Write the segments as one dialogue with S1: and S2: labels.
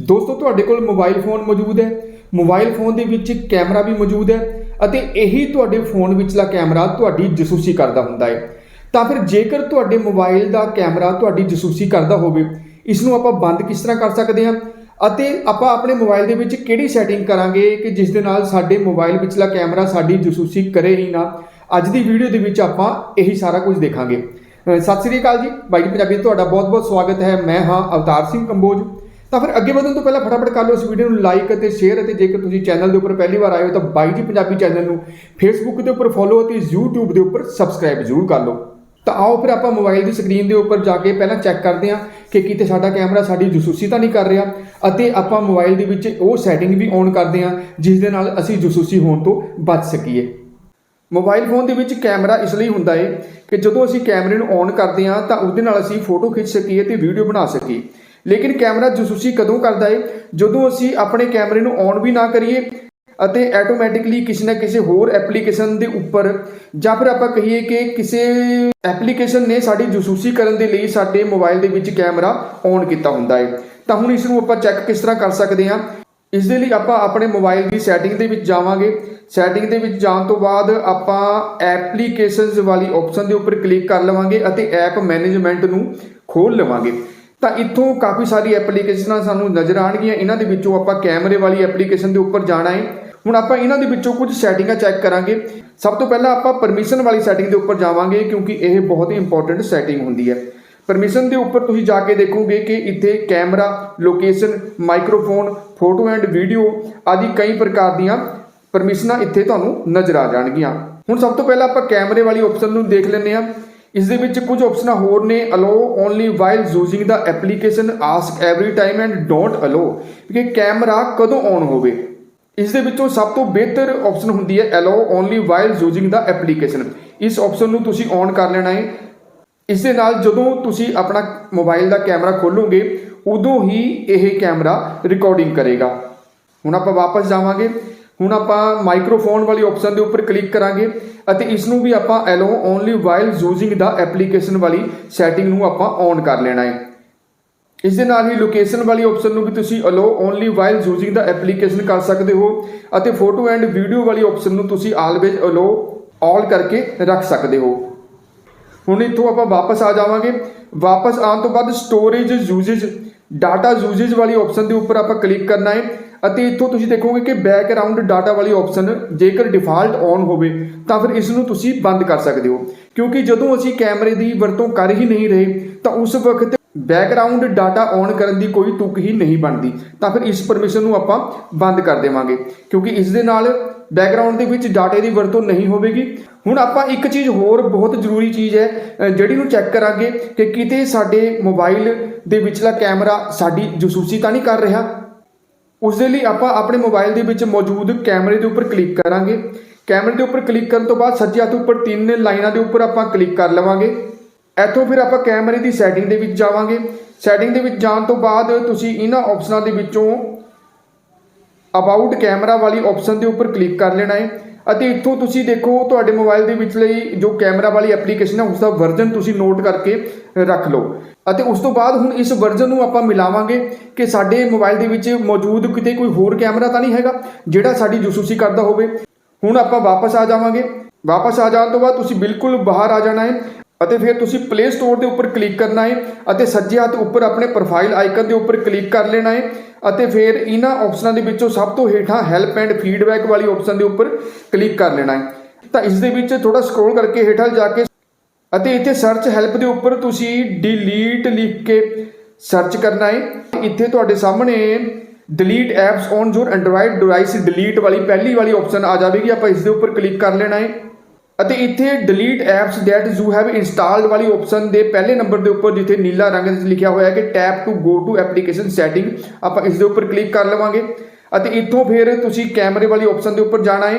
S1: ਦੋਸਤੋ, ਤੁਹਾਡੇ ਕੋਲ ਮੋਬਾਈਲ ਫੋਨ ਮੌਜੂਦ ਹੈ। ਮੋਬਾਈਲ ਫੋਨ ਦੇ ਵਿੱਚ ਕੈਮਰਾ ਵੀ ਮੌਜੂਦ ਹੈ ਅਤੇ ਇਹੀ ਤੁਹਾਡੇ ਫੋਨ ਵਿੱਚਲਾ ਕੈਮਰਾ ਤੁਹਾਡੀ ਜਸੂਸੀ ਕਰਦਾ ਹੁੰਦਾ ਹੈ। ਤਾਂ ਫਿਰ ਜੇਕਰ ਤੁਹਾਡੇ ਮੋਬਾਈਲ ਦਾ ਕੈਮਰਾ ਤੁਹਾਡੀ ਜਸੂਸੀ ਕਰਦਾ ਹੋਵੇ ਇਸ ਨੂੰ ਆਪਾਂ ਬੰਦ ਕਿਸ ਤਰ੍ਹਾਂ ਕਰ ਸਕਦੇ ਹਾਂ? ਅਤੇ ਆਪਾਂ ਆਪਣੇ ਮੋਬਾਈਲ ਦੇ ਵਿੱਚ ਕਿਹੜੀ ਸੈਟਿੰਗ ਕਰਾਂਗੇ ਕਿ ਜਿਸ ਦੇ ਨਾਲ ਸਾਡੇ ਮੋਬਾਈਲ ਵਿੱਚਲਾ ਕੈਮਰਾ ਸਾਡੀ ਜਸੂਸੀ ਕਰੇ ਹੀ ਨਾ? ਅੱਜ ਦੀ ਵੀਡੀਓ ਦੇ ਵਿੱਚ ਆਪਾਂ ਇਹੀ ਸਾਰਾ ਕੁਝ ਦੇਖਾਂਗੇ। ਸਤਿ ਸ੍ਰੀ ਅਕਾਲ ਜੀ। ਬਾਈ ਪੰਜਾਬੀ, ਤੁਹਾਡਾ ਬਹੁਤ-ਬਹੁਤ ਸਵਾਗਤ ਹੈ। ਮੈਂ ਹਾਂ ਅਵਤਾਰ ਸਿੰਘ ਕੰਬੋਜ। ਤਾਂ ਫਿਰ ਅੱਗੇ ਵਧਣ ਤੋਂ ਪਹਿਲਾਂ ਫਟਾਫਟ ਕਰ ਲਓ ਇਸ ਵੀਡੀਓ ਨੂੰ ਲਾਈਕ ਅਤੇ ਸ਼ੇਅਰ ਅਤੇ ਜੇਕਰ ਤੁਸੀਂ ਚੈਨਲ ਦੇ ਉੱਪਰ ਪਹਿਲੀ ਵਾਰ ਆਏ ਹੋ ਤਾਂ ਬਾਈ ਜੀ ਪੰਜਾਬੀ ਚੈਨਲ ਨੂੰ ਫੇਸਬੁੱਕ ਦੇ ਉੱਪਰ ਫੋਲੋ ਅਤੇ YouTube ਦੇ ਉੱਪਰ ਸਬਸਕ੍ਰਾਈਬ ਜ਼ਰੂਰ ਕਰ ਲਓ। ਤਾਂ ਆਓ ਫਿਰ ਆਪਾਂ ਮੋਬਾਈਲ ਦੀ ਸਕਰੀਨ ਦੇ ਉੱਪਰ ਜਾ ਕੇ ਪਹਿਲਾਂ ਚੈੱਕ ਕਰਦੇ ਹਾਂ ਕਿ ਕਿਤੇ ਸਾਡਾ ਕੈਮਰਾ ਸਾਡੀ ਜਸੂਸੀ ਤਾਂ ਨਹੀਂ ਕਰ ਰਿਹਾ ਅਤੇ ਆਪਾਂ ਮੋਬਾਈਲ ਦੇ ਵਿੱਚ ਉਹ ਸੈਟਿੰਗ ਵੀ ਔਨ ਕਰਦੇ ਹਾਂ ਜਿਸ ਦੇ ਨਾਲ ਅਸੀਂ ਜਸੂਸੀ ਹੋਣ ਤੋਂ ਬਚ ਸਕੀਏ। ਮੋਬਾਈਲ ਫੋਨ ਦੇ ਵਿੱਚ ਕੈਮਰਾ ਇਸ ਲਈ ਹੁੰਦਾ ਹੈ ਕਿ ਜਦੋਂ ਅਸੀਂ ਕੈਮਰੇ ਨੂੰ ਔਨ ਕਰਦੇ ਹਾਂ ਤਾਂ ਉਹਦੇ ਨਾਲ ਅਸੀਂ ਫੋਟੋ ਖਿੱਚ ਸਕੀਏ ਤੇ ਵੀਡੀਓ ਬਣਾ ਸਕੀਏ। ਲੇਕਿਨ ਕੈਮਰਾ ਜਸੂਸੀ ਕਦੋਂ ਕਰਦਾ ਹੈ ਜਦੋਂ ਅਸੀਂ ਆਪਣੇ ਕੈਮਰੇ ਨੂੰ ਔਨ ਵੀ ਨਾ ਕਰੀਏ ਅਤੇ ਆਟੋਮੈਟਿਕਲੀ ਕਿਸੇ ਨਾ ਕਿਸੇ ਹੋਰ ਐਪਲੀਕੇਸ਼ਨ ਦੇ ਉੱਪਰ ਜਾਂ ਫਿਰ ਆਪਾਂ ਕਹੀਏ ਕਿ ਕਿਸੇ ਐਪਲੀਕੇਸ਼ਨ ਨੇ ਸਾਡੀ ਜਸੂਸੀ ਕਰਨ ਦੇ ਲਈ ਸਾਡੇ ਮੋਬਾਈਲ ਦੇ ਵਿੱਚ ਕੈਮਰਾ ਔਨ ਕੀਤਾ ਹੁੰਦਾ ਹੈ ਤਾਂ ਹੁਣ ਇਸ ਨੂੰ ਆਪਾਂ ਚੈੱਕ ਕਿਸ ਤਰ੍ਹਾਂ ਕਰ ਸਕਦੇ ਹਾਂ? ਇਸ ਦੇ ਲਈ ਆਪਾਂ ਆਪਣੇ ਮੋਬਾਈਲ ਦੀ ਸੈਟਿੰਗ ਦੇ ਵਿੱਚ ਜਾਵਾਂਗੇ। ਸੈਟਿੰਗ ਦੇ ਵਿੱਚ ਜਾਣ ਤੋਂ ਬਾਅਦ ਆਪਾਂ ਐਪਲੀਕੇਸ਼ਨਸ ਵਾਲੀ ਆਪਸ਼ਨ ਦੇ ਉੱਪਰ ਕਲਿੱਕ ਕਰ ਲਵਾਂਗੇ ਅਤੇ ਐਪ ਮੈਨੇਜਮੈਂਟ ਨੂੰ ਖੋਲ ਲਵਾਂਗੇ। ਤਾਂ ਇੱਥੋਂ ਕਾਫੀ ਸਾਰੀ ਐਪਲੀਕੇਸ਼ਨਾਂ ਸਾਨੂੰ ਨਜ਼ਰ ਆਣਗੀਆਂ ਇਹਨਾਂ ਦੇ ਵਿੱਚੋਂ ਆਪਾਂ ਕੈਮਰੇ ਵਾਲੀ ਐਪਲੀਕੇਸ਼ਨ ਦੇ ਉੱਪਰ ਜਾਣਾ ਹੈ। ਹੁਣ ਆਪਾਂ ਇਹਨਾਂ ਦੇ ਵਿੱਚੋਂ ਕੁਝ ਸੈਟਿੰਗਾਂ ਚੈੱਕ ਕਰਾਂਗੇ। ਸਭ ਤੋਂ ਪਹਿਲਾਂ ਆਪਾਂ ਪਰਮਿਸ਼ਨ ਵਾਲੀ ਸੈਟਿੰਗ ਦੇ ਉੱਪਰ ਜਾਵਾਂਗੇ, ਕਿਉਂਕਿ ਇਹ ਬਹੁਤ ਹੀ ਇੰਪੋਰਟੈਂਟ ਸੈਟਿੰਗ ਹੁੰਦੀ ਹੈ। ਪਰਮਿਸ਼ਨ ਦੇ ਉੱਪਰ ਤੁਸੀਂ ਜਾ ਕੇ ਦੇਖੋਗੇ ਕਿ ਇੱਥੇ camera location microphone photo and video ਆਦਿ ਕਈ ਪ੍ਰਕਾਰ ਦੀਆਂ ਪਰਮਿਸ਼ਨਾਂ ਇੱਥੇ ਤੁਹਾਨੂੰ ਨਜ਼ਰ ਆ ਜਾਣਗੀਆਂ। ਹੁਣ ਸਭ ਤੋਂ ਪਹਿਲਾਂ ਆਪਾਂ ਕੈਮਰੇ ਵਾਲੀ ਆਪਸ਼ਨ ਨੂੰ ਦੇਖ ਲੈਂਦੇ ਹਾਂ। ਇਸ ਦੇ ਵਿੱਚ ਕੁਝ ਆਪਸ਼ਨਾਂ ਹੋਰ ਨੇ allow only while using the application ask every time and don't allow ਕਿ ਕੈਮਰਾ ਕਦੋਂ ਔਨ ਹੋਵੇ? ਇਸ ਦੇ ਵਿੱਚੋਂ ਸਭ ਤੋਂ ਬਿਹਤਰ ਆਪਸ਼ਨ ਹੁੰਦੀ ਹੈ allow only while using the application ਇਸ ਆਪਸ਼ਨ ਨੂੰ ਤੁਸੀਂ ਔਨ ਕਰ ਲੈਣਾ ਹੈ। ਇਸ ਦੇ ਨਾਲ ਜਦੋਂ ਤੁਸੀਂ ਆਪਣਾ ਮੋਬਾਈਲ ਦਾ ਕੈਮਰਾ ਖੋਲੋਗੇ, ਉਦੋਂ ਹੀ ਇਹ ਕੈਮਰਾ ਰਿਕਾਰਡਿੰਗ ਕਰੇਗਾ। ਹੁਣ ਆਪਾਂ ਵਾਪਸ ਜਾਵਾਂਗੇ। ਹੁਣ ਆਪਾਂ ਮਾਈਕ੍ਰੋਫੋਨ ਵਾਲੀ ਆਪਸ਼ਨ ਦੇ ਉੱਪਰ ਕਲਿੱਕ ਕਰਾਂਗੇ ਅਤੇ ਇਸ ਨੂੰ ਵੀ ਆਪਾਂ allow only while using the application ਵਾਲੀ ਸੈਟਿੰਗ ਨੂੰ ਆਪਾਂ ਔਨ ਕਰ ਲੈਣਾ ਹੈ। ਇਸ ਦੇ ਨਾਲ ਹੀ ਲੋਕੇਸ਼ਨ ਵਾਲੀ ਆਪਸ਼ਨ ਨੂੰ ਵੀ ਤੁਸੀਂ ਅਲੋ ਓਨਲੀ ਵਾਈਲ ਯੂਜ਼ਿੰਗ ਦਾ ਐਪਲੀਕੇਸ਼ਨ ਕਰ ਸਕਦੇ ਹੋ ਅਤੇ ਫੋਟੋ ਐਂਡ ਵੀਡੀਓ ਵਾਲੀ ਆਪਸ਼ਨ ਨੂੰ ਤੁਸੀਂ ਆਲਵੇਜ਼ ਅਲੋ ਆਲ ਕਰਕੇ ਰੱਖ ਸਕਦੇ ਹੋ। ਹੁਣ ਇੱਥੋਂ ਆਪਾਂ ਵਾਪਸ ਆ ਜਾਵਾਂਗੇ। ਵਾਪਸ ਆਉਣ ਤੋਂ ਬਾਅਦ ਸਟੋਰੇਜ ਯੂਜ਼ੇਜ ਡਾਟਾ ਯੂਜ਼ੇਜ ਵਾਲੀ ਆਪਸ਼ਨ ਦੇ ਉੱਪਰ ਆਪਾਂ ਕਲਿੱਕ ਕਰਨਾ ਹੈ ਅਤੇ ਇੱਥੋਂ ਤੁਸੀਂ ਦੇਖੋਗੇ ਕਿ ਬੈਕਗ੍ਰਾਉਂਡ ਡਾਟਾ ਵਾਲੀ ਆਪਸ਼ਨ ਜੇਕਰ ਡਿਫਾਲਟ ਔਨ ਹੋਵੇ, ਤਾਂ ਫਿਰ ਇਸ ਨੂੰ ਤੁਸੀਂ ਬੰਦ ਕਰ ਸਕਦੇ ਹੋ। ਕਿਉਂਕਿ ਜਦੋਂ ਅਸੀਂ ਕੈਮਰੇ ਦੀ ਵਰਤੋਂ ਕਰ ਹੀ ਨਹੀਂ ਰਹੇ, ਤਾਂ ਉਸ ਵਕਤ ਬੈਕਗ੍ਰਾਉਂਡ ਡਾਟਾ ਔਨ ਕਰਨ ਦੀ ਕੋਈ ਤੁਕ ਹੀ ਨਹੀਂ ਬਣਦੀ। ਤਾਂ ਫਿਰ ਇਸ ਪਰਮਿਸ਼ਨ ਨੂੰ ਆਪਾਂ ਬੰਦ ਕਰ ਦੇਵਾਂਗੇ। ਕਿਉਂਕਿ ਇਸ ਦੇ ਨਾਲ ਬੈਕਗ੍ਰਾਉਂਡ ਦੇ ਵਿੱਚ ਡਾਟੇ ਦੀ ਵਰਤੋਂ ਨਹੀਂ ਹੋਵੇਗੀ। ਹੁਣ ਆਪਾਂ ਇੱਕ ਚੀਜ਼ ਹੋਰ ਬਹੁਤ ਜ਼ਰੂਰੀ ਚੀਜ਼ ਹੈ ਜਿਹੜੀ ਨੂੰ ਚੈੱਕ ਕਰਾਂਗੇ ਕਿ ਕਿਤੇ ਸਾਡੇ ਮੋਬਾਈਲ ਦੇ ਵਿਚਲਾ ਕੈਮਰਾ ਸਾਡੀ ਜਸੂਸੀ ਤਾਂ ਨਹੀਂ ਕਰ ਰਿਹਾ? ਉਸ ਦੇ ਲਈ ਆਪਾਂ ਆਪਣੇ ਮੋਬਾਈਲ ਦੇ ਵਿੱਚ ਮੌਜੂਦ ਕੈਮਰੇ ਦੇ ਉੱਪਰ ਕਲਿੱਕ ਕਰਾਂਗੇ। ਕੈਮਰੇ ਦੇ ਉੱਪਰ ਕਲਿੱਕ ਕਰਨ ਤੋਂ ਬਾਅਦ ਸੱਜੇ ਹੱਥ ਉੱਪਰ ਤਿੰਨ ਲਾਈਨਾਂ ਦੇ ਉੱਪਰ ਆਪਾਂ ਕਲਿੱਕ ਕਰ ਲਵਾਂਗੇ। ਇੱਥੋਂ ਫਿਰ ਆਪਾਂ ਕੈਮਰੇ ਦੀ ਸੈਟਿੰਗ ਦੇ ਵਿੱਚ ਜਾਵਾਂਗੇ। ਸੈਟਿੰਗ ਦੇ ਵਿੱਚ ਜਾਣ ਤੋਂ ਬਾਅਦ ਤੁਸੀਂ ਇਹਨਾਂ ਆਪਸ਼ਨਾਂ ਦੇ ਵਿੱਚੋਂ ਅਬਾਊਟ ਕੈਮਰਾ ਵਾਲੀ ਆਪਸ਼ਨ ਦੇ ਉੱਪਰ ਕਲਿੱਕ ਕਰ ਲੈਣਾ ਹੈ। ਅਤੇ ਇੱਥੋਂ ਤੁਸੀਂ ਦੇਖੋ, ਤੁਹਾਡੇ ਮੋਬਾਈਲ ਦੇ ਵਿੱਚ ਲਈ ਜੋ ਕੈਮਰਾ ਵਾਲੀ ਐਪਲੀਕੇਸ਼ਨ ਹੈ, ਉਸ ਦਾ ਵਰਜ਼ਨ ਤੁਸੀਂ ਨੋਟ ਕਰਕੇ ਰੱਖ ਲਓ। ਅਤੇ ਉਸ ਤੋਂ ਬਾਅਦ ਹੁਣ ਇਸ ਵਰਜ਼ਨ ਨੂੰ ਆਪਾਂ ਮਿਲਾਵਾਂਗੇ ਕਿ ਸਾਡੇ ਮੋਬਾਈਲ ਦੇ ਵਿੱਚ ਮੌਜੂਦ ਕਿਤੇ ਕੋਈ ਹੋਰ ਕੈਮਰਾ ਤਾਂ ਨਹੀਂ ਹੈਗਾ, ਜਿਹੜਾ ਸਾਡੀ ਜਸੂਸੀ ਕਰਦਾ ਹੋਵੇ। ਹੁਣ ਆਪਾਂ ਵਾਪਸ ਆ ਜਾਵਾਂਗੇ। ਵਾਪਸ ਆ ਜਾਣ ਤੋਂ ਬਾਅਦ ਤੁਸੀਂ ਬਿਲਕੁਲ ਬਾਹਰ ਆ ਜਾਣਾ ਹੈ ਅਤੇ ਫਿਰ ਤੁਸੀਂ ਪਲੇ ਸਟੋਰ ਦੇ ਉੱਪਰ ਕਲਿੱਕ ਕਰਨਾ ਹੈ ਅਤੇ ਸੱਜੇ ਹੱਥ ਉੱਪਰ ਆਪਣੇ ਪ੍ਰੋਫਾਈਲ ਆਈਕਨ ਦੇ ਉੱਪਰ ਕਲਿੱਕ ਕਰ ਲੈਣਾ ਹੈ ਅਤੇ ਫਿਰ ਇਹਨਾਂ ਆਪਸ਼ਨਾਂ ਦੇ ਵਿੱਚੋਂ ਸਭ ਤੋਂ ਹੇਠਾਂ ਹੈਲਪ ਐਂਡ ਫੀਡਬੈਕ ਵਾਲੀ ਆਪਸ਼ਨ ਦੇ ਉੱਪਰ ਕਲਿੱਕ ਕਰ ਲੈਣਾ ਹੈ। ਤਾਂ ਇਸ ਦੇ ਵਿੱਚ ਥੋੜਾ ਸਕਰੋਲ ਕਰਕੇ ਹੇਠਾਂ ਜਾ ਕੇ ਅਤੇ ਇੱਥੇ ਸਰਚ ਹੈਲਪ ਦੇ ਉੱਪਰ ਤੁਸੀਂ ਡਿਲੀਟ ਲਿਖ ਕੇ ਸਰਚ ਕਰਨਾ ਹੈ। ਇੱਥੇ ਤੁਹਾਡੇ ਸਾਹਮਣੇ delete apps on your Android device delete ਵਾਲੀ ਪਹਿਲੀ ਵਾਲੀ ਆਪਸ਼ਨ ਆ ਜਾਵੇਗੀ। ਆਪਾਂ ਇਸ ਦੇ ਉੱਪਰ ਕਲਿੱਕ ਕਰ ਲੈਣਾ ਹੈ। ਅਤੇ ਇੱਥੇ delete apps that you have installed ਵਾਲੀ ਆਪਸ਼ਨ ਦੇ ਪਹਿਲੇ ਨੰਬਰ ਦੇ ਉੱਪਰ ਜਿੱਥੇ ਨੀਲਾ ਰੰਗ ਵਿੱਚ ਲਿਖਿਆ ਹੋਇਆ ਹੈ ਕਿ tap to go to application setting ਆਪਾਂ ਇਸ ਦੇ ਉੱਪਰ ਕਲਿੱਕ ਕਰ ਲਵਾਂਗੇ। ਅਤੇ ਇੱਥੋਂ ਫਿਰ ਤੁਸੀਂ ਕੈਮਰੇ ਵਾਲੀ ਆਪਸ਼ਨ ਦੇ ਉੱਪਰ ਜਾਣਾ ਹੈ।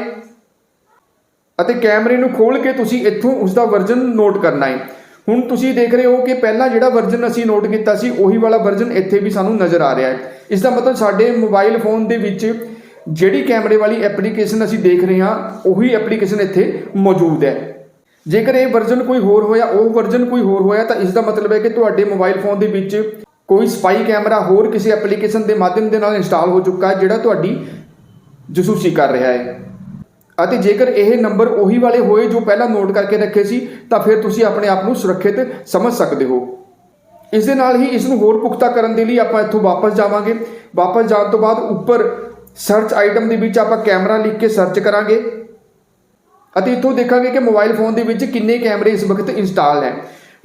S1: ਅਤੇ ਕੈਮਰੇ ਨੂੰ ਖੋਲ ਕੇ ਤੁਸੀਂ ਇੱਥੋਂ ਉਸ ਦਾ ਵਰਜ਼ਨ ਨੋਟ ਕਰਨਾ ਹੈ। ਹੁਣ ਤੁਸੀਂ ਦੇਖ ਰਹੇ ਹੋ ਕਿ ਪਹਿਲਾਂ ਜਿਹੜਾ ਵਰਜ਼ਨ ਅਸੀਂ ਨੋਟ ਕੀਤਾ ਸੀ, ਉਹੀ ਵਾਲਾ ਵਰਜ਼ਨ ਇੱਥੇ ਵੀ ਸਾਨੂੰ ਨਜ਼ਰ ਆ ਰਿਹਾ ਹੈ। ਇਸ ਦਾ ਮਤਲਬ ਸਾਡੇ ਮੋਬਾਈਲ ਫੋਨ ਦੇ ਵਿੱਚ ਜਿਹੜੀ ਕੈਮਰੇ ਵਾਲੀ ਐਪਲੀਕੇਸ਼ਨ ਅਸੀਂ ਦੇਖ ਰਹੇ ਹਾਂ, ਉਹੀ ਐਪਲੀਕੇਸ਼ਨ ਇੱਥੇ ਮੌਜੂਦ ਹੈ। ਜੇਕਰ ਇਹ ਵਰਜ਼ਨ ਕੋਈ ਹੋਰ ਹੋਇਆ, ਉਹ ਵਰਜ਼ਨ ਕੋਈ ਹੋਰ ਹੋਇਆ, ਤਾਂ ਇਸ ਦਾ ਮਤਲਬ ਹੈ ਕਿ ਤੁਹਾਡੇ ਮੋਬਾਈਲ ਫੋਨ ਦੇ ਵਿੱਚ ਕੋਈ ਸਪਾਈ ਕੈਮਰਾ ਹੋਰ ਕਿਸੇ ਐਪਲੀਕੇਸ਼ਨ ਦੇ ਮਾਧਿਅਮ ਦੇ ਨਾਲ ਇੰਸਟਾਲ ਹੋ ਚੁੱਕਾ ਹੈ, ਜਿਹੜਾ ਤੁਹਾਡੀ ਜਸੂਸੀ ਕਰ ਰਿਹਾ ਹੈ। ਅਤੇ ਜੇਕਰ ਇਹ ਨੰਬਰ ਉਹੀ ਵਾਲੇ ਹੋਏ ਜੋ ਪਹਿਲਾਂ ਨੋਟ ਕਰਕੇ ਰੱਖੇ ਸੀ, ਤਾਂ ਫਿਰ ਤੁਸੀਂ ਆਪਣੇ ਆਪ ਨੂੰ ਸੁਰੱਖਿਅਤ ਸਮਝ ਸਕਦੇ ਹੋ। ਇਸ ਦੇ ਨਾਲ ਹੀ ਇਸ ਨੂੰ ਹੋਰ ਪੁਖਤਾ ਕਰਨ ਦੇ ਲਈ ਆਪਾਂ ਇੱਥੋਂ ਵਾਪਸ ਜਾਵਾਂਗੇ। ਵਾਪਸ ਜਾਣ ਤੋਂ ਬਾਅਦ ਉੱਪਰ ਸਰਚ ਆਈਟਮ ਦੇ ਵਿੱਚ ਆਪਾਂ ਕੈਮਰਾ ਲਿਖ ਕੇ ਸਰਚ ਕਰਾਂਗੇ। ਅਤੇ ਇੱਥੋਂ ਦੇਖਾਂਗੇ ਕਿ ਮੋਬਾਈਲ ਫੋਨ ਦੇ ਵਿੱਚ ਕਿੰਨੇ ਕੈਮਰੇ ਇਸ ਵਕਤ ਇੰਸਟਾਲ ਹੈ।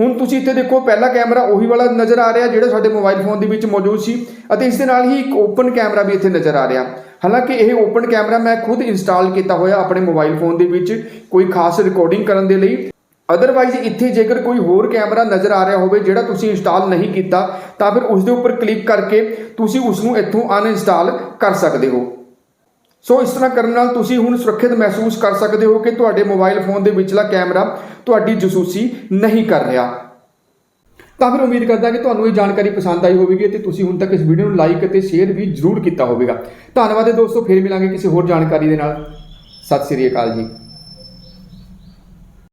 S1: ਹੁਣ ਤੁਸੀਂ ਇੱਥੇ ਦੇਖੋ, ਪਹਿਲਾ ਕੈਮਰਾ ਉਹੀ ਵਾਲਾ ਨਜ਼ਰ ਆ ਰਿਹਾ ਜਿਹੜਾ ਸਾਡੇ ਮੋਬਾਈਲ ਫੋਨ ਦੇ ਵਿੱਚ ਮੌਜੂਦ ਸੀ ਅਤੇ ਇਸ ਦੇ ਨਾਲ ਹੀ ਇੱਕ ਓਪਨ ਕੈਮਰਾ ਵੀ ਇੱਥੇ ਨਜ਼ਰ ਆ ਰਿਹਾ। ਹਾਲਾਂਕਿ ਇਹ ਓਪਨ ਕੈਮਰਾ ਮੈਂ ਖੁਦ ਇੰਸਟਾਲ ਕੀਤਾ ਹੋਇਆ ਆਪਣੇ ਮੋਬਾਈਲ ਫੋਨ ਦੇ ਵਿੱਚ, ਕੋਈ ਖਾਸ ਰਿਕਾਰਡਿੰਗ ਕਰਨ ਦੇ ਲਈ। ਅਦਰਵਾਈਜ਼ ਇੱਥੇ ਜੇਕਰ ਕੋਈ ਹੋਰ ਕੈਮਰਾ ਨਜ਼ਰ ਆ ਰਿਹਾ ਹੋਵੇ, ਜਿਹੜਾ ਤੁਸੀਂ ਇੰਸਟਾਲ ਨਹੀਂ ਕੀਤਾ, ਤਾਂ ਫਿਰ ਉਸ ਦੇ ਉੱਪਰ ਕਲਿੱਕ ਕਰਕੇ ਤੁਸੀਂ ਉਸ ਨੂੰ ਇੱਥੋਂ ਅਨਇੰਸਟਾਲ ਕਰ ਸਕਦੇ ਹੋ। ਸੋ ਇਸ ਤਰ੍ਹਾਂ ਕਰਨ ਨਾਲ ਤੁਸੀਂ ਹੁਣ ਸੁਰੱਖਿਅਤ ਮਹਿਸੂਸ ਕਰ ਸਕਦੇ ਹੋ ਕਿ ਤੁਹਾਡੇ ਮੋਬਾਈਲ ਫੋਨ ਦੇ ਵਿਚਲਾ ਕੈਮਰਾ ਤੁਹਾਡੀ ਜਸੂਸੀ ਨਹੀਂ ਕਰ ਰਿਹਾ। ਤਾਂ ਫਿਰ ਉਮੀਦ ਕਰਦਾ ਕਿ ਤੁਹਾਨੂੰ ਇਹ ਜਾਣਕਾਰੀ ਪਸੰਦ ਆਈ ਹੋਵੇਗੀ ਤੇ ਤੁਸੀਂ ਹੁਣ ਤੱਕ ਇਸ ਵੀਡੀਓ ਨੂੰ ਲਾਈਕ ਅਤੇ ਸ਼ੇਅਰ ਵੀ ਜ਼ਰੂਰ ਕੀਤਾ ਹੋਵੇਗਾ। ਧੰਨਵਾਦ ਹੈ ਦੋਸਤੋ, ਫਿਰ ਮਿਲਾਂਗੇ ਕਿਸੇ ਹੋਰ ਜਾਣਕਾਰੀ ਦੇ ਨਾਲ। ਸਤਿ ਸ੍ਰੀ ਅਕਾਲ ਜੀ।